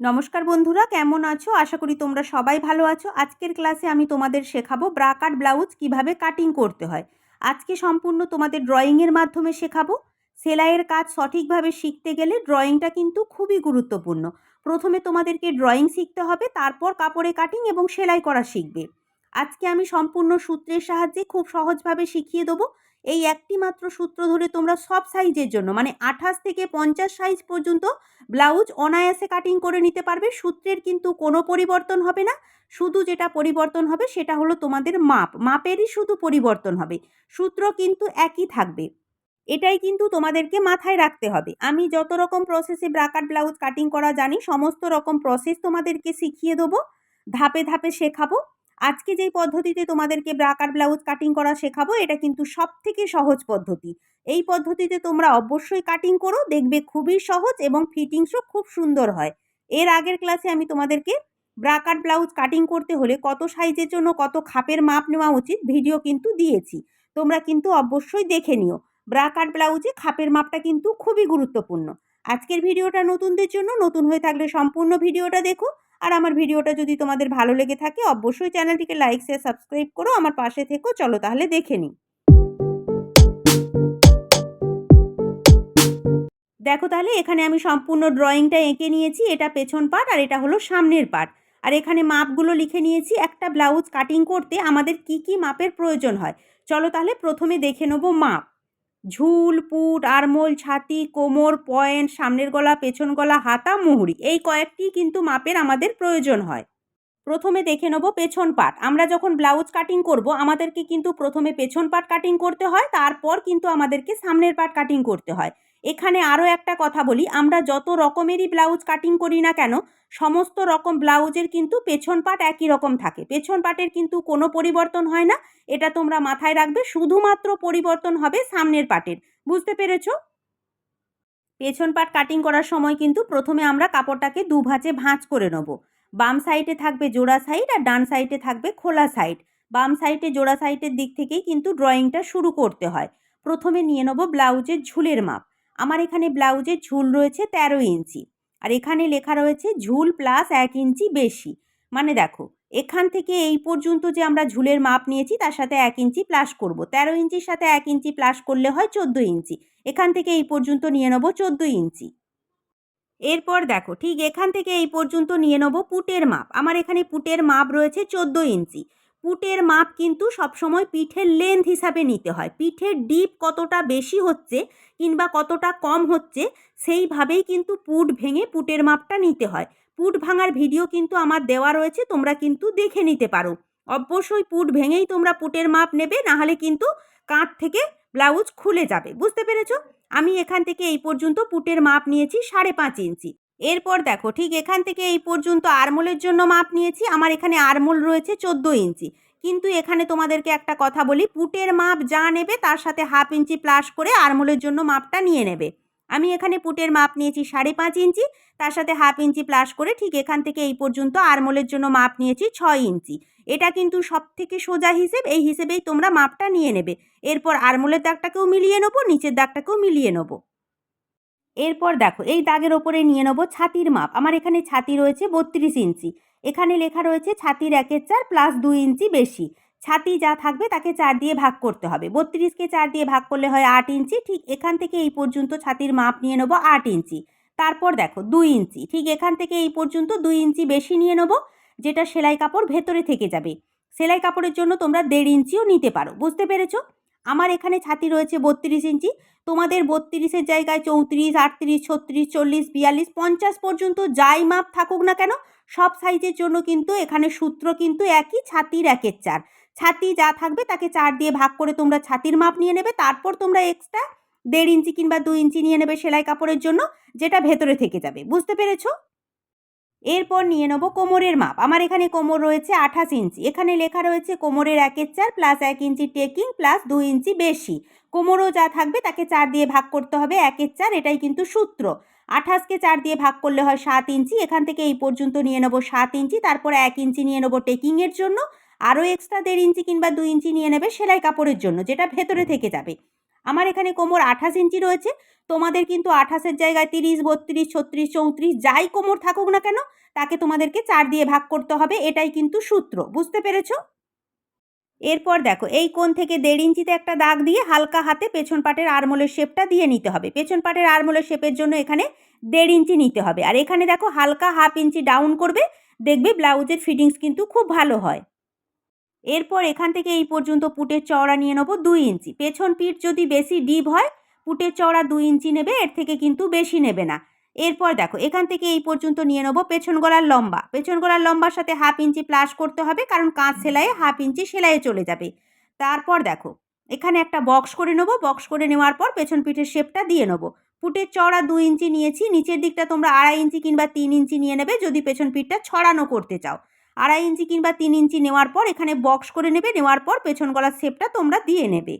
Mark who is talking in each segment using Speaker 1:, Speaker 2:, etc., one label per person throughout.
Speaker 1: নমস্কার বন্ধুরা, কেমন আছো? আশা করি তোমরা সবাই ভালো আছো। আজকের ক্লাসে আমি তোমাদের শেখাবো ব্রা কাট ব্লাউজ কীভাবে কাটিং করতে হয়। আজকে সম্পূর্ণ তোমাদের ড্রয়িংয়ের মাধ্যমে শেখাবো। সেলাইয়ের কাজ সঠিকভাবে শিখতে গেলে ড্রয়িংটা কিন্তু খুবই গুরুত্বপূর্ণ। প্রথমে তোমাদেরকে ড্রয়িং শিখতে হবে, তারপর কাপড়ে কাটিং এবং সেলাই করা শিখবে। আজকে আমি সম্পূর্ণ সূত্রের সাহায্যে খুব সহজভাবে শিখিয়ে দেবো। এই একটি মাত্র সূত্র ধরে তোমরা সব সাইজের জন্য মানে আঠাশ থেকে পঞ্চাশ সাইজ পর্যন্ত ব্লাউজ অনায়াসে কাটিং করে নিতে পারবে। সূত্রের কিন্তু কোনো পরিবর্তন হবে না। শুধু যেটা পরিবর্তন হবে সেটা হলো তোমাদের মাপ। মাপেরই শুধু পরিবর্তন হবে। সূত্র কিন্তু একই থাকবে। এটাই কিন্তু তোমাদেরকে মাথায় রাখতে হবে। আমি যত রকম প্রসেসে ব্রাকাট ব্লাউজ কাটিং করা জানি, সমস্ত রকম প্রসেস তোমাদেরকে শিখিয়ে দেবো। ধাপে ধাপে শেখাবো। আজকে যেই পদ্ধতিতে তোমাদেরকে ব্রাকার ব্লাউজ কাটিং করা শেখাবো, এটা কিন্তু সব থেকে সহজ পদ্ধতি। এই পদ্ধতিতে তোমরা অবশ্যই কাটিং করো, দেখবে খুবই সহজ এবং ফিটিংসও খুব সুন্দর হয়। এর আগের ক্লাসে আমি তোমাদেরকে ব্রাকার ব্লাউজ কাটিং করতে হলে কত সাইজের জন্য কত খাপের মাপ নেওয়া উচিত ভিডিও কিন্তু দিয়েছি। তোমরা কিন্তু অবশ্যই দেখে নিও। ব্রাকার ব্লাউজে খাপের মাপটা কিন্তু খুবই গুরুত্বপূর্ণ। আজকের ভিডিওটা নতুনদের জন্য, নতুন হয়ে থাকলে সম্পূর্ণ ভিডিওটা দেখো। আর আমার ভিডিওটা যদি তোমাদের ভালো লেগে থাকে, অবশ্যই চ্যানেলটিকে লাইক শেয়ার সাবস্ক্রাইব করো, আমার পাশে থেকো, চলো তাহলে দেখে নিই। দেখো তাহলে, এখানে আমি সম্পূর্ণ ড্রয়িংটা এঁকে নিয়েছি, এটা পেছন পার্ট আর এটা হলো সামনের পার্ট আর এখানে মাপগুলো লিখে নিয়েছি, একটা ব্লাউজ কাটিং করতে আমাদের কি কি মাপের প্রয়োজন হয়? চলো তাহলে প্রথমে দেখে নেব মাপ। ঝুল, পুট, আরমোল, ছাতি, কোমর পয়েন্ট সামনের গলা, পেছন গলা, হাতা, মুহুরি, এই কয়েকটি কিন্তু মাপের আমাদের প্রয়োজন হয়। প্রথমে দেখে নেব পেছন পাট। আমরা যখন ব্লাউজ কাটিং করব, আমাদেরকে কিন্তু প্রথমে পেছন পাট কাটিং করতে হয়, তারপর কিন্তু আমাদেরকে সামনের পাট কাটিং করতে হয়। এখানে আরও একটা কথা বলি। আমরা যত রকমেরই ব্লাউজ কাটিং করি না কেন, সমস্ত রকম ব্লাউজের কিন্তু পেছন পাট একই রকম থাকে। পেছন পাটের কিন্তু কোনো পরিবর্তন হয় না, এটা তোমরা মাথায় রাখবে। শুধুমাত্র পরিবর্তন হবে সামনের পাটের। বুঝতে পেরেছ? পেছন পাট কাটিং করার সময় কিন্তু প্রথমে আমরা কাপড়টাকে দু ভাঁজে ভাঁজ করে নেব। বাম সাইডে থাকবে জোড়া সাইড আর ডান সাইডে থাকবে খোলা সাইড বাম সাইডে জোড়া সাইডের দিক থেকেই কিন্তু ড্রয়িংটা শুরু করতে হয়। প্রথমে নিয়ে নেব ব্লাউজের ঝুলের মাপ। আমার এখানে ব্লাউজের ঝুল রয়েছে তেরো ইঞ্চি। আর এখানে লেখা রয়েছে ঝুল প্লাস এক ইঞ্চি বেশি। মানে দেখো, এখান থেকে এই পর্যন্ত যে আমরা ঝুলের মাপ নিয়েছি, তার সাথে এক ইঞ্চি প্লাস করব। তেরো ইঞ্চির সাথে এক ইঞ্চি প্লাস করলে হয় চোদ্দ ইঞ্চি। এখান থেকে এই পর্যন্ত নিয়ে নেব চোদ্দ ইঞ্চি। এরপর দেখো, ঠিক এখান থেকে এই পর্যন্ত নিয়ে নেব পুটের মাপ। আমার এখানে পুটের মাপ রয়েছে চোদ্দ ইঞ্চি। পুটের মাপ কিন্তু সবসময় পিঠের লেন্থ হিসাবে নিতে হয়। পিঠের ডিপ কতটা বেশি হচ্ছে কিংবা কতটা কম হচ্ছে, সেইভাবেই কিন্তু পুট ভেঙে পুটের মাপটা নিতে হয়। পুট ভাঙার ভিডিও কিন্তু আমার দেওয়া রয়েছে, তোমরা কিন্তু দেখে নিতে পারো। অবশ্যই পুট ভেঙেই তোমরা পুটের মাপ নেবে, নাহলে কিন্তু কাঁধ থেকে ব্লাউজ খুলে যাবে। বুঝতে পেরেছ? আমি এখান থেকে এই পর্যন্ত পুটের মাপ নিয়েছি সাড়ে পাঁচ ইঞ্চি। এরপর দেখো, ঠিক এখান থেকে এই পর্যন্ত আরমোলের জন্য মাপ নিয়েছি। আমার এখানে আরমোল রয়েছে চোদ্দ ইঞ্চি। কিন্তু এখানে তোমাদেরকে একটা কথা বলি, পুটের মাপ যা নেবে তার সাথে হাফ ইঞ্চি প্লাস করে আরমোলের জন্য মাপটা নিয়ে নেবে। আমি এখানে পুটের মাপ নিয়েছি সাড়ে পাঁচ ইঞ্চি, তার সাথে হাফ ইঞ্চি প্লাস করে ঠিক এখান থেকে এই পর্যন্ত আরমোলের জন্য মাপ নিয়েছি ছয় ইঞ্চি। এটা কিন্তু সব থেকে সোজা হিসেব, এই হিসেবেই তোমরা মাপটা নিয়ে নেবে। এরপর আরমোলের দাগটাকেও মিলিয়ে নেব, নিচের দাগটাকেও মিলিয়ে নেব। এরপর দেখো, এই দাগের ওপরে নিয়ে নেব ছাতির মাপ। আমার এখানে ছাতি রয়েছে বত্রিশ ইঞ্চি। এখানে লেখা রয়েছে ছাতির একের চার প্লাস দুই ইঞ্চি বেশি। ছাতি যা থাকবে তাকে চার দিয়ে ভাগ করতে হবে। বত্রিশকে চার দিয়ে ভাগ করলে হয় আট ইঞ্চি। ঠিক এখান থেকে এই পর্যন্ত ছাতির মাপ নিয়ে নেব আট ইঞ্চি। তারপর দেখো, দুই ইঞ্চি। ঠিক এখান থেকে এই পর্যন্ত দুই ইঞ্চি বেশি নিয়ে নেব, যেটা সেলাই কাপড় ভেতরে থেকে যাবে। সেলাই কাপড়ের জন্য তোমরা দেড় ইঞ্চিও নিতে পারো। বুঝতে পেরেছ? আমার এখানে ছাতি রয়েছে বত্রিশ ইঞ্চি। তোমাদের বত্রিশের জায়গায় চৌত্রিশ, আটত্রিশ, ছত্রিশ, চল্লিশ, বিয়াল্লিশ, পঞ্চাশ পর্যন্ত যাই মাপ থাকুক না কেন, সব সাইজের জন্য কিন্তু এখানে সূত্র কিন্তু একই ছাতির একের চার। ছাতি যা থাকবে তাকে চার দিয়ে ভাগ করে তোমরা ছাতির মাপ নিয়ে নেবে, তারপর তোমরা এক্সট্রা দেড় ইঞ্চি কিংবা দুই ইঞ্চি নিয়ে নেবে সেলাই কাপড়ের জন্য, যেটা ভেতরে থেকে যাবে। বুঝতে পেরেছ? এরপর নিয়ে নেব কোমরের মাপ। আমার এখানে কোমর রয়েছে আঠাশ ইঞ্চি। এখানে লেখা রয়েছে কোমরের একের চার প্লাস এক ইঞ্চি টেকিং প্লাস দুই ইঞ্চি বেশি। কোমরও যা থাকবে তাকে চার দিয়ে ভাগ করতে হবে একের চার এটাই কিন্তু সূত্র। আঠাশকে চার দিয়ে ভাগ করলে হয় সাত ইঞ্চি। এখান থেকে এই পর্যন্ত নিয়ে নেব সাত ইঞ্চি। তারপরে এক ইঞ্চি নিয়ে নেব টেকিংয়ের জন্য। আরও এক্সট্রা দেড় ইঞ্চি কিংবা দুই ইঞ্চি নিয়ে নেবে সেলাই কাপড়ের জন্য, যেটা ভেতরে থেকে যাবে। আমার এখানে কোমর আঠাশ ইঞ্চি রয়েছে, তোমাদের কিন্তু আঠাশের জায়গায় তিরিশ, বত্রিশ, ছত্রিশ, চৌত্রিশ, যাই কোমর থাকুক না কেন, তাকে তোমাদেরকে চার দিয়ে ভাগ করতে হবে, এটাই কিন্তু সূত্র, বুঝতে পেরেছ? এরপর দেখো, এই কোণ থেকে দেড় ইঞ্চিতে একটা দাগ দিয়ে হালকা হাতে পেছন পাটের আরমোলের শেপটা দিয়ে নিতে হবে, পেছন পাটের আরমোলের শেপের জন্য এখানে দেড় ইঞ্চি নিতে হবে, আর এখানে দেখো হালকা হাফ ইঞ্চি ডাউন করবে, দেখবে ব্লাউজের ফিটিংস কিন্তু খুব ভালো হয়। এরপর এখান থেকে এই পর্যন্ত পুটের চওড়া নিয়ে নেব দুই ইঞ্চি। পেছন পিঠ যদি বেশি ডিপ হয়, পুটের চওড়া দুই ইঞ্চি নেবে, এর থেকে কিন্তু বেশি নেবে না। এরপর দেখো, এখান থেকে এই পর্যন্ত নিয়ে নেব পেছন গলার লম্বা। পেছন গলার লম্বার সাথে হাফ ইঞ্চি প্লাস করতে হবে, কারণ কাঁচ সেলাইয়ে হাফ ইঞ্চি সেলাইয়ে চলে যাবে। তারপর দেখো, এখানে একটা বক্স করে নেব। বক্স করে নেওয়ার পর পেছন পিঠের শেপটা দিয়ে নেব। পুটের চওড়া দুই ইঞ্চি নিয়েছি, নিচের দিকটা তোমরা আড়াই ইঞ্চি কিংবা তিন ইঞ্চি নিয়ে নেবে, যদি পেছন পিঠটা ছড়ানো করতে চাও। আড়াই ইঞ্চি কিংবা তিন ইঞ্চি নেওয়ার পর এখানে বক্স করে নেবে, নেওয়ার পর পেছন গলার শেপটা তোমরা দিয়ে নেবে।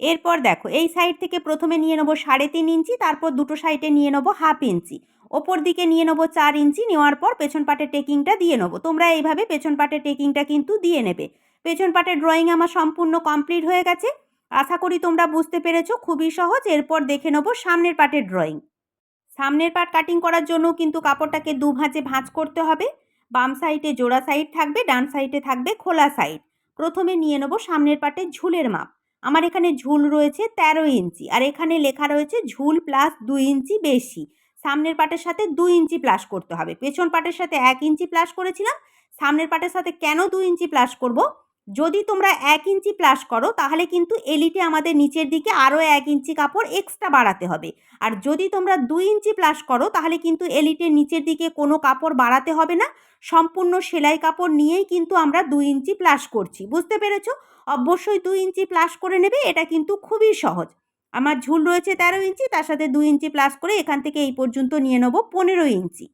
Speaker 1: এরপর দেখো, এই সাইড থেকে প্রথমে নিয়ে নেব সাড়ে তিন ইঞ্চি, তারপর দুটো সাইডে নিয়ে নেব হাফ ইঞ্চি। ওপর দিকে নিয়ে নেব চার ইঞ্চি, নেওয়ার পর পেছন পাটের টেকিংটা দিয়ে নেব। তোমরা এইভাবে পেছন পাটের টেকিংটা কিন্তু দিয়ে নেবে। পেছন পাটের ড্রয়িং আমার সম্পূর্ণ কমপ্লিট হয়ে গেছে। আশা করি তোমরা বুঝতে পেরেছ, খুবই সহজ। এরপর দেখে নেব সামনের পাটের ড্রয়িং সামনের পাট কাটিং করার জন্য কিন্তু কাপড়টাকে দু ভাঁজে ভাঁজ করতে হবে। বাম সাইডে জোড়া সাইড থাকবে, ডান সাইডে থাকবে খোলা সাইড। প্রথমে নিয়ে নেব সামনের পাটে ঝুলের মাপ। আমার এখানে ঝুল রয়েছে তেরো ইঞ্চি, আর এখানে লেখা রয়েছে ঝুল প্লাস দুই ইঞ্চি বেশি। সামনের পাটের সাথে দুই ইঞ্চি প্লাস করতে হবে। পেছন পাটের সাথে এক ইঞ্চি প্লাস করেছিলাম, সামনের পাটের সাথে কেন দুই ইঞ্চি প্লাস করব? যদি তোমরা এক ইঞ্চি প্লাস করো, তাহলে কিন্তু এলিটে আমাদের নিচের দিকে আরও এক ইঞ্চি কাপড় এক্সট্রা বাড়াতে হবে। আর যদি তোমরা দুই ইঞ্চি প্লাস করো, তাহলে কিন্তু এলিটের নিচের দিকে কোনো কাপড় বাড়াতে হবে না। সম্পূর্ণ সেলাই কাপড় নিয়েই কিন্তু আমরা দুই ইঞ্চি প্লাস করছি। বুঝতে পেরেছ? অবশ্যই দুই ইঞ্চি প্লাস করে নেবে, এটা কিন্তু খুবই সহজ। আমার ঝুল রয়েছে তেরো ইঞ্চি, তার সাথে দুই ইঞ্চি প্লাস করে এখান থেকে এই পর্যন্ত নিয়ে নেব পনেরো ইঞ্চি।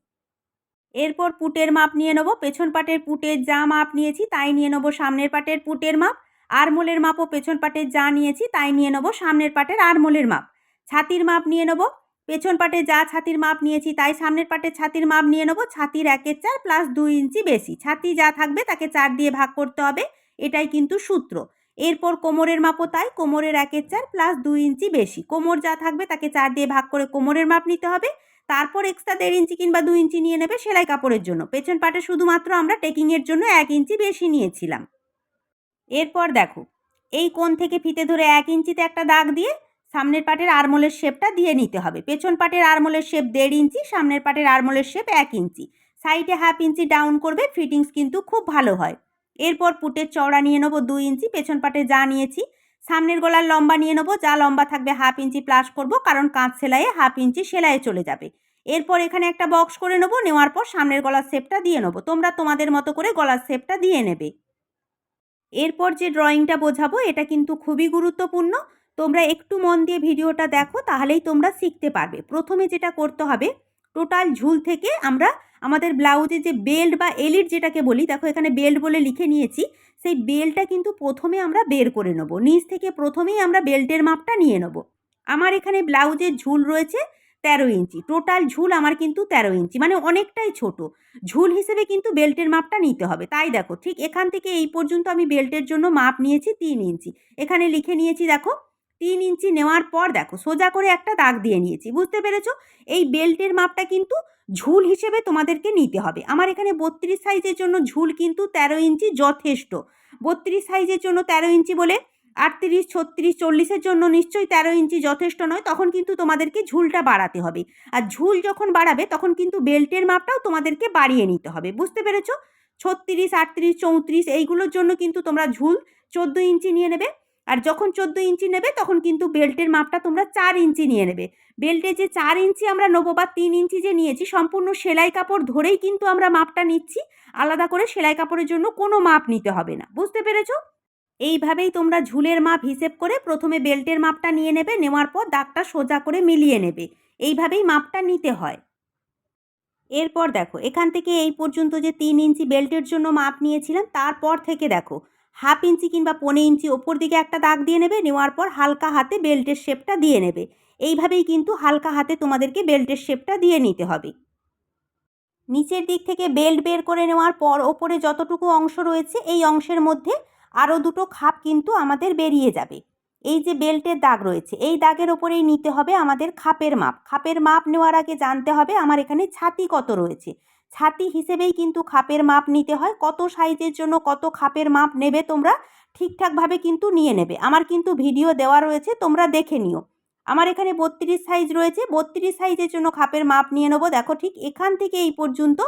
Speaker 1: এরপর পুটের মাপ নিয়ে নেব, পেছন পাটের পুটের যা মাপ নিয়েছি তাই নিয়ে নেব, সামনের পাটের পুটের মাপ, আরমোলের মাপও পেছন পাটের যা নিয়েছি তাই নিয়ে নেব, সামনের পাটের আরমোলের মাপ, ছাতির মাপ নিয়ে নেব, পেছন পাটে যা ছাতির মাপ নিয়েছি তাই সামনের পাটে ছাতির মাপ নিয়ে নেব, ছাতির একের চার প্লাস দুই ইঞ্চি বেশি, ছাতি যা থাকবে তাকে চার দিয়ে ভাগ করতে হবে, এটাই কিন্তু সূত্র, এরপর কোমরের মাপও তাই, কোমরের একের চার প্লাস দুই ইঞ্চি বেশি, কোমর যা থাকবে তাকে চার দিয়ে ভাগ করে কোমরের মাপ নিতে হবে তারপর এক্সট্রা দেড় ইঞ্চি কিংবা দু ইঞ্চি নিয়ে নেবে সেলাই কাপড়ের জন্য। পেছন পাটে শুধুমাত্র আমরা টেকিংয়ের জন্য এক ইঞ্চি বেশি নিয়েছিলাম। এরপর দেখো, এই কোণ থেকে ফিতে ধরে এক ইঞ্চিতে একটা দাগ দিয়ে সামনের পাটের আরমোলের শেপটা দিয়ে নিতে হবে। পেছন পাটের আরমোলের শেপ দেড় ইঞ্চি, সামনের পাটের আরমোলের শেপ এক ইঞ্চি। সাইডে হাফ ইঞ্চি ডাউন করবে ফিটিংস কিন্তু খুব ভালো হয়। এরপর পুটের চওড়া নিয়ে নেব দুই ইঞ্চি, পেছন পাটে যা নিয়েছি। সামনের গলার লম্বা নিয়ে নেব, যা লম্বা থাকবে হাফ ইঞ্চি প্লাস করব, কারণ কাঁচ সেলাইয়ে হাফ ইঞ্চি সেলাইয়ে চলে যাবে। এরপর এখানে একটা বক্স করে নেব, নেওয়ার পর সামনের গলার শেপটা দিয়ে নেব। তোমরা তোমাদের মতো করে গলার শেপটা দিয়ে নেবে। এরপর যে ড্রয়িংটা বোঝাবো, এটা কিন্তু খুবই গুরুত্বপূর্ণ। তোমরা একটু মন দিয়ে ভিডিওটা দেখো, তাহলেই তোমরা শিখতে পারবে। প্রথমে যেটা করতে হবে টোটাল ঝুল থেকে আমরা আমাদের ব্লাউজে যে বেল্ট বা এলিট যেটাকে বলি, দেখো এখানে বেল্ট বলে লিখে নিয়েছি, সেই বেল্টটা কিন্তু প্রথমে আমরা বের করে নেব। নিচ থেকে প্রথমেই আমরা বেল্টের মাপটা নিয়ে নেব। আমার এখানে ব্লাউজের ঝুল রয়েছে তেরো ইঞ্চি। টোটাল ঝুল আমার কিন্তু তেরো ইঞ্চি মানে অনেকটাই ছোট। ঝুল হিসেবে কিন্তু বেল্টের মাপটা নিতে হবে। তাই দেখো, ঠিক এখান থেকে এই পর্যন্ত আমি বেল্টের জন্য মাপ নিয়েছি তিন ইঞ্চি। এখানে লিখে নিয়েছি দেখো, তিন ইঞ্চি নেওয়ার পর দেখো, সোজা করে একটা দাগ দিয়ে নিয়েছি। বুঝতে পেরেছ? এই বেল্টের মাপটা কিন্তু ঝুল হিসেবে তোমাদেরকে নিতে হবে। আমার এখানে বত্রিশ সাইজের জন্য ঝুল কিন্তু তেরো ইঞ্চি যথেষ্ট। বত্রিশ সাইজের জন্য তেরো ইঞ্চি বলে আটত্রিশ, ছত্রিশ, চল্লিশের জন্য নিশ্চয়ই তেরো ইঞ্চি যথেষ্ট নয়, তখন কিন্তু তোমাদেরকে ঝুলটা বাড়াতে হবে। আর ঝুল যখন বাড়াবে, তখন কিন্তু বেল্টের মাপটাও তোমাদেরকে বাড়িয়ে নিতে হবে। বুঝতে পেরেছ? ছত্রিশ, আটত্রিশ, চৌত্রিশ, এইগুলোর জন্য কিন্তু তোমরা ঝুল চোদ্দ ইঞ্চি নিয়ে নেবে। আর যখন চোদ্দ ইঞ্চি নেবে, তখন কিন্তু বেল্টের মাপটা তোমরা চার ইঞ্চি নিয়ে নেবে। বেল্টে যে চার ইঞ্চি আমরা নেব বা তিন ইঞ্চি যে নিয়েছি, সম্পূর্ণ সেলাই কাপড় ধরেই কিন্তু আমরা মাপটা নিচ্ছি। আলাদা করে সেলাই কাপড়ের জন্য কোনো মাপ নিতে হবে না। বুঝতে পেরেছ? এইভাবেই তোমরা ঝুলের মাপ হিসেব করে প্রথমে বেল্টের মাপটা নিয়ে নেবে, নেওয়ার পর দাগটা সোজা করে মিলিয়ে নেবে। এইভাবেই মাপটা নিতে হয়। এরপর দেখো, এখান থেকে এই পর্যন্ত যে তিন ইঞ্চি বেল্টের জন্য মাপ নিয়েছিলাম, তারপর থেকে দেখো, হাফ ইঞ্চি কিংবা পনেরো ইঞ্চি ওপর দিকে একটা দাগ দিয়ে নেবে, নেওয়ার পর হালকা হাতে বেল্টের শেপটা দিয়ে নেবে। এইভাবেই কিন্তু হালকা হাতে তোমাদেরকে বেল্টের শেপটা দিয়ে নিতে হবে। নিচের দিক থেকে বেল্ট বের করে নেওয়ার পর ওপরে যতটুকু অংশ রয়েছে, এই অংশের মধ্যে আরও দুটো খাপ কিন্তু আমাদের বেরিয়ে যাবে। এই যে বেল্টের দাগ রয়েছে, এই দাগের ওপরেই নিতে হবে আমাদের খাপের মাপ। খাপের মাপ নেওয়ার আগে জানতে হবে আমার এখানে ছাতি কত রয়েছে। ছাতি হিসেবেই কিন্তু খাপের মাপ নিতে হয়। কত সাইজের জন্য কত খাপের মাপ নেবে তোমরা ঠিকঠাকভাবে কিন্তু নিয়ে নেবে। আমার কিন্তু ভিডিও দেওয়া রয়েছে, তোমরা দেখে নিও। আমার এখানে বত্রিশ সাইজ রয়েছে, বত্রিশ সাইজের জন্য খাপের মাপ নিয়ে নেব। দেখো ঠিক এখান থেকে এই পর্যন্ত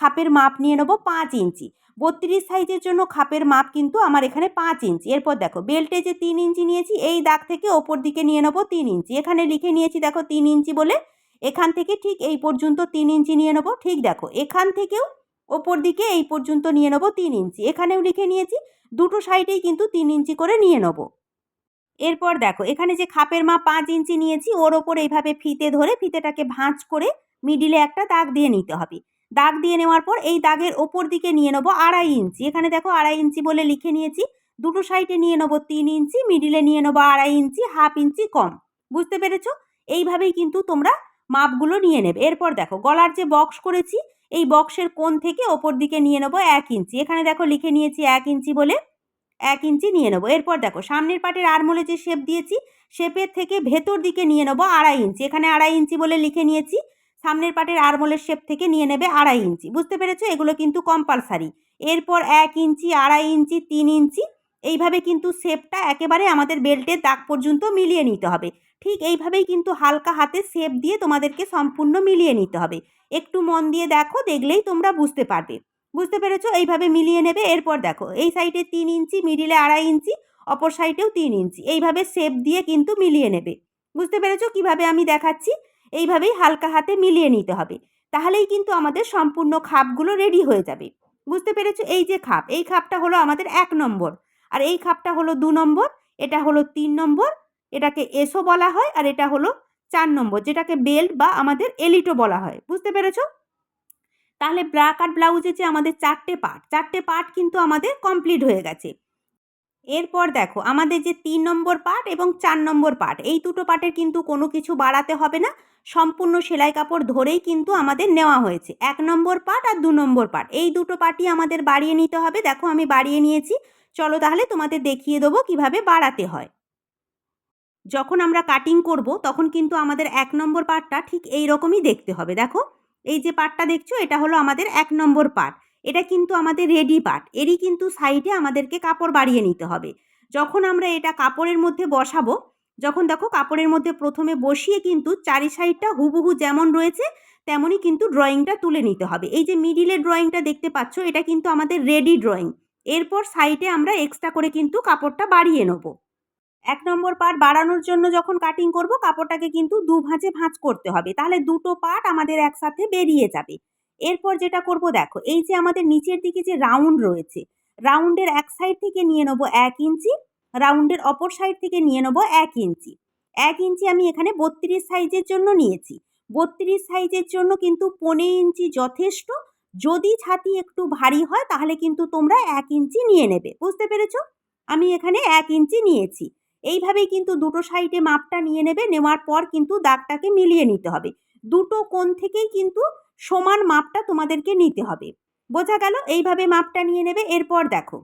Speaker 1: খাপের মাপ নিয়ে নেব পাঁচ ইঞ্চি। বত্রিশ সাইজের জন্য খাপের মাপ কিন্তু আমার এখানে পাঁচ ইঞ্চি। এরপর দেখো, বেল্টে যে তিন ইঞ্চি নিয়েছি, এই দাগ থেকে ওপর দিকে নিয়ে নেব তিন ইঞ্চি। এখানে লিখে নিয়েছি, দেখো, তিন ইঞ্চি বলে, এখান থেকে ঠিক এই পর্যন্ত তিন ইঞ্চি নিয়ে নেব। ঠিক দেখো, এখান থেকেও ওপর দিকে এই পর্যন্ত নিয়ে নেব তিন ইঞ্চি। এখানেও লিখে নিয়েছি, দুটো সাইডেই কিন্তু তিন ইঞ্চি করে নিয়ে নেব। এরপর দেখো, এখানে যে খাপের মাপ পাঁচ ইঞ্চি নিয়েছি, ওর ওপর এইভাবে ফিতে ধরে ফিতেটাকে ভাঁজ করে মিডিলে একটা দাগ দিয়ে নিতে হবে। দাগ দিয়ে নেওয়ার পর এই দাগের ওপর দিকে নিয়ে নেব আড়াই ইঞ্চি। এখানে দেখো আড়াই ইঞ্চি বলে লিখে নিয়েছি। দুটো সাইডে নিয়ে নেব তিন ইঞ্চি, মিডিলে নিয়ে নেব আড়াই ইঞ্চি, হাফ ইঞ্চি কম। বুঝতে পেরেছ? এইভাবেই কিন্তু তোমরা মাপগুলো নিয়ে নেবে। এরপর দেখো গলার যে বক্স করেছি, এই বক্সের কোণ থেকে ওপর দিকে নিয়ে নেব এক ইঞ্চি। এখানে দেখো লিখে নিয়েছি এক ইঞ্চি বলে এক ইঞ্চি নিয়ে নেব। এরপর দেখো সামনের পাটের আরমোলে যে শেপ দিয়েছি, শেপের থেকে ভেতর দিকে নিয়ে নেব আড়াই ইঞ্চি। এখানে আড়াই ইঞ্চি বলে লিখে নিয়েছি। সামনের পাটের আরমোলের শেপ থেকে নিয়ে নেবে আড়াই ইঞ্চি। বুঝতে পেরেছ? এগুলো কিন্তু কম্পালসারি এরপর এক ইঞ্চি, আড়াই ইঞ্চি, তিন ইঞ্চি, এইভাবে কিন্তু শেপটা একেবারে আমাদের বেল্টের দাগ পর্যন্ত মিলিয়ে নিতে হবে। ঠিক এইভাবেই কিন্তু হালকা হাতে শেপ দিয়ে তোমাদেরকে সম্পূর্ণ মিলিয়ে নিতে হবে। একটু মন দিয়ে দেখো, দেখলেই তোমরা বুঝতে পারবে। বুঝতে পেরেছ? এইভাবে মিলিয়ে নেবে, এরপর দেখো, এই সাইডে তিন ইঞ্চি মিডিলে আড়াই ইঞ্চি, অপর সাইডেও তিন ইঞ্চি। এইভাবে শেপ দিয়ে কিন্তু মিলিয়ে নেবে। বুঝতে পেরেছ? কীভাবে আমি দেখাচ্ছি? এইভাবেই হালকা হাতে মিলিয়ে নিতে হবে। তাহলেই কিন্তু আমাদের সম্পূর্ণ খাপগুলো রেডি হয়ে যাবে। বুঝতে পেরেছ? এই যে খাপ, এই খাপটা হলো আমাদের এক নম্বর। আর এই খাপটা হলো দু নম্বর, এটা হলো তিন নম্বর, এটাকে এসো বলা হয় আর এটা হলো চার নম্বর, যেটাকে বেল্ট বা আমাদের এলিটো বলা হয়। বুঝতে পেরেছ? তাহলে ব্রাক আর ব্লাউজে যে আমাদের চারটে পার্ট চারটে পার্ট কিন্তু আমাদের কমপ্লিট হয়ে গেছে। এরপর দেখো, আমাদের যে তিন নম্বর পার্ট এবং চার নম্বর পার্ট এই দুটো পার্টের কিন্তু কোনো কিছু বাড়াতে হবে না। সম্পূর্ণ সেলাই কাপড় ধরেই কিন্তু আমাদের নেওয়া হয়েছে। এক নম্বর পার্ট আর দু নম্বর পার্ট এই দুটো পার্টই আমাদের বাড়িয়ে নিতে হবে। দেখো, আমি বাড়িয়ে নিয়েছি। চলো তাহলে তোমাদের দেখিয়ে দেবো কীভাবে বাড়াতে হয়। যখন আমরা কাটিং করব, তখন কিন্তু আমাদের এক নম্বর পার্টটা ঠিক এই রকমই দেখতে হবে। দেখো, এই যে পার্টটা দেখছ, এটা হলো আমাদের এক নম্বর পার্ট এটা কিন্তু আমাদের রেডি পার্ট এরই কিন্তু সাইডে আমাদেরকে কাপড় বাড়িয়ে নিতে হবে। যখন আমরা এটা কাপড়ের মধ্যে বসাবো, যখন দেখো কাপড়ের মধ্যে প্রথমে বসিয়ে কিন্তু চারি সাইডটা হুবহু যেমন রয়েছে, তেমনই কিন্তু ড্রয়িংটা তুলে নিতে হবে। এই যে মিডিলের ড্রয়িংটা দেখতে পাচ্ছ, এটা কিন্তু আমাদের রেডি ড্রয়িং এরপর সাইডে আমরা এক্সট্রা করে কিন্তু কাপড়টা বাড়িয়ে নেব। এক নম্বর পার্ট বাড়ানোর জন্য যখন কাটিং করব, কাপড়টাকে কিন্তু দু ভাঁজে ভাঁজ করতে হবে। তাহলে দুটো পার্ট আমাদের একসাথে বেরিয়ে যাবে। এরপর যেটা করব দেখো, এই যে আমাদের নিচের দিকে যে রাউন্ড রয়েছে রাউন্ডের এক সাইড থেকে নিয়ে নেব এক ইঞ্চি রাউন্ডের অপর সাইড থেকে নিয়ে নেব এক ইঞ্চি। এক ইঞ্চি আমি এখানে বত্রিশ সাইজের জন্য নিয়েছি। বত্রিশ সাইজের জন্য কিন্তু পনেরো ইঞ্চি যথেষ্ট। যদি ছাতি একটু ভারী হয়, তাহলে কিন্তু তোমরা এক ইঞ্চি নিয়ে নেবে। বুঝতে পেরেছ? আমি এখানে এক ইঞ্চি নিয়েছি। এইভাবেই কিন্তু দুটো সাইডে মাপটা নিয়ে নেবে, নেওয়ার পর কিন্তু দাগটাকে মিলিয়ে নিতে হবে। দুটো কোণ থেকেই কিন্তু সমান মাপটা তোমাদেরকে নিতে হবে। বোঝা গেল? এইভাবে মাপটা নিয়ে নেবে, এরপর দেখো।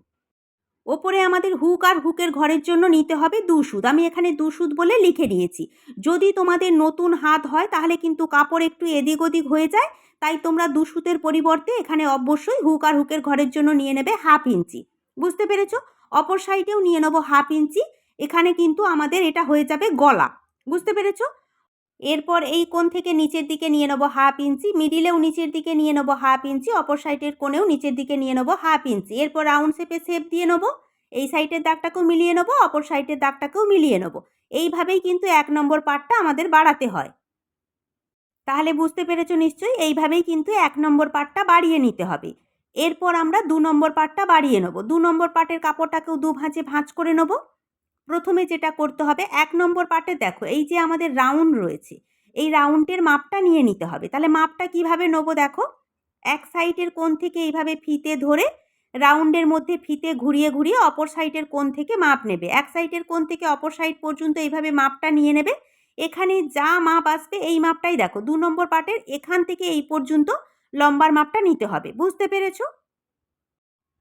Speaker 1: ওপরে আমাদের হুক আর হুকের ঘরের জন্য নিতে হবে দু সুদ আমি এখানে দু সুদ বলে লিখে নিয়েছি। যদি তোমাদের নতুন হাত হয়, তাহলে কিন্তু কাপড় একটু এদিক ওদিক হয়ে যায়। তাই তোমরা দু সুতের পরিবর্তে এখানে অবশ্যই হুক আর হুকের ঘরের জন্য নিয়ে নেবে হাফ ইঞ্চি। বুঝতে পেরেছ? অপর সাইডেও নিয়ে নেব হাফ ইঞ্চি। এখানে কিন্তু আমাদের এটা হয়ে যাবে গলা। বুঝতে পেরেছ? এরপর এই কোণ থেকে নিচের দিকে নিয়ে নেব হাফ ইঞ্চি, মিডিলেও নিচের দিকে নিয়ে নেব হাফ ইঞ্চি, অপর সাইডের কোণেও নিচের দিকে নিয়ে নেব হাফ ইঞ্চি। এরপর রাউন্ড শেপে শেপ দিয়ে নেব, এই সাইডের দাগটাকেও মিলিয়ে নেব, অপর সাইডের দাগটাকেও মিলিয়ে নেব। এইভাবেই কিন্তু এক নম্বর পার্টটা আমাদের বাড়াতে হয়। তাহলে বুঝতে পেরেছ নিশ্চয়ই, এইভাবেই কিন্তু এক নম্বর পার্টটা বাড়িয়ে নিতে হবে। এরপর আমরা দু নম্বর পার্টটা বাড়িয়ে নেব। দু নম্বর পার্টের কাপড়টাকেও দু ভাঁজে ভাঁজ করে নেব। প্রথমে যেটা করতে হবে, এক নম্বর পার্টে দেখো, এই যে আমাদের রাউন্ড রয়েছে, এই রাউন্ডের মাপটা নিয়ে নিতে হবে। তাহলে মাপটা কীভাবে নেব দেখো? এক সাইডের কোণ থেকে এইভাবে ফিতে ধরে রাউন্ডের মধ্যে ফিতে ঘুরিয়ে ঘুরিয়ে অপর সাইডের কোণ থেকে মাপ নেবে। এক সাইডের কোণ থেকে অপর সাইড পর্যন্ত এইভাবে মাপটা নিয়ে নেবে। এখানে যা মাপ আসবে, এই মাপটাই দেখো, দু নম্বর পার্টের এখান থেকে এই পর্যন্ত লম্বার মাপটা নিতে হবে। বুঝতে পেরেছ?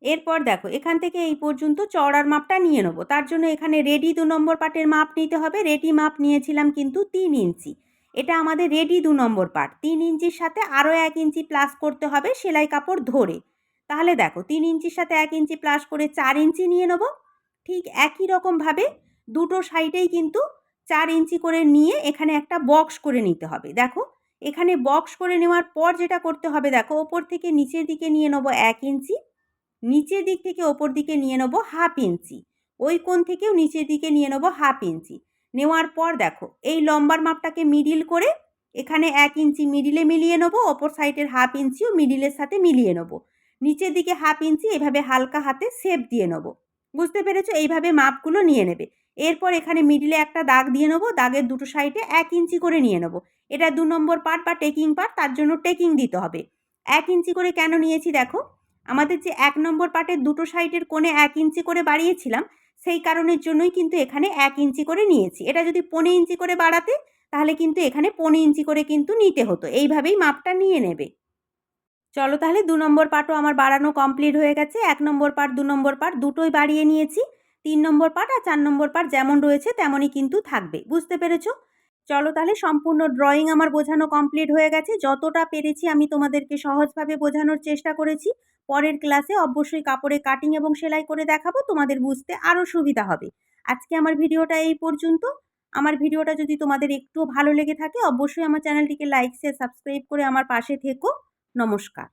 Speaker 1: এরপর দেখো, এখান থেকে এই পর্যন্ত চওড়ার মাপটা নিয়ে নেব। তার জন্য এখানে রেডি দু নম্বর পাটের মাপ নিতে হবে। রেডি মাপ নিয়েছিলাম কিন্তু তিন ইঞ্চি। এটা আমাদের রেডি দু নম্বর পাট। তিন ইঞ্চির সাথে আরও এক ইঞ্চি প্লাস করতে হবে সেলাই কাপড় ধরে। তাহলে দেখো, তিন ইঞ্চির সাথে এক ইঞ্চি প্লাস করে চার ইঞ্চি নিয়ে নেব। ঠিক একই রকমভাবে দুটো সাইডেই কিন্তু চার ইঞ্চি করে নিয়ে এখানে একটা বক্স করে নিতে হবে। দেখো, এখানে বক্স করে নেওয়ার পর যেটা করতে হবে, দেখো, ওপর থেকে নিচের দিকে নিয়ে নেব এক ইঞ্চি। নিচের দিক থেকে ওপর দিকে নিয়ে নেব হাফ ইঞ্চি। ওই কোণ থেকেও নিচের দিকে নিয়ে নেব হাফ ইঞ্চি। নেওয়ার পর দেখো, এই লম্বার মাপটাকে মিডিল করে এখানে এক ইঞ্চি মিডিলে মিলিয়ে নেব, ওপর সাইডের হাফ ইঞ্চিও মিডিলের সাথে মিলিয়ে নেব। নিচের দিকে হাফ ইঞ্চি, এভাবে হালকা হাতে সেপ দিয়ে নেব। বুঝতে পেরেছ? এইভাবে মাপগুলো নিয়ে নেবে। এরপর এখানে মিডিলে একটা দাগ দিয়ে নেব, দাগের দুটো সাইডে এক ইঞ্চি করে নিয়ে নেব। এটা দু নম্বর পার্ট বা টেকিং পার্ট তার জন্য টেকিং দিতে হবে। এক ইঞ্চি করে কেন নিয়েছি দেখো? আমাদের যে এক নম্বর পার্টের দুটো সাইডের কোণে এক ইঞ্চি করে বাড়িয়েছিলাম, সেই কারণের জন্যই কিন্তু এখানে এক ইঞ্চি করে নিয়েছি। এটা যদি পনে ইঞ্চি করে বাড়াতে, তাহলে কিন্তু এখানে পনে ইঞ্চি করে কিন্তু নিতে হতো। এইভাবেই মাপটা নিয়ে নেবে। চলো তাহলে দু নম্বর পার্টও আমার বাড়ানো কমপ্লিট হয়ে গেছে। এক নম্বর পার্ট দু নম্বর পার্ট দুটোই বাড়িয়ে নিয়েছি। তিন নম্বর পার্ট আর চার নম্বর পার্ট যেমন রয়েছে তেমনই কিন্তু থাকবে। বুঝতে পেরেছ? চলো তাহলে সম্পূর্ণ ড্রয়িং আমার বোঝানো কমপ্লিট হয়ে গেছে। যতটা পেরেছি আমি তোমাদেরকে সহজভাবে বোঝানোর চেষ্টা করেছি। পরের ক্লাসে অবশ্যই কাপড়ে কাটিং এবং সেলাই করে দেখাবো, তোমাদের বুঝতে আরও সুবিধা হবে। আজকে আমার ভিডিওটা এই পর্যন্ত। আমার ভিডিওটা যদি তোমাদের একটু ভালো লেগে থাকে, অবশ্যই আমার চ্যানেলটিকে লাইক শেয়ার সাবস্ক্রাইব করে আমার পাশে থেকো। নমস্কার।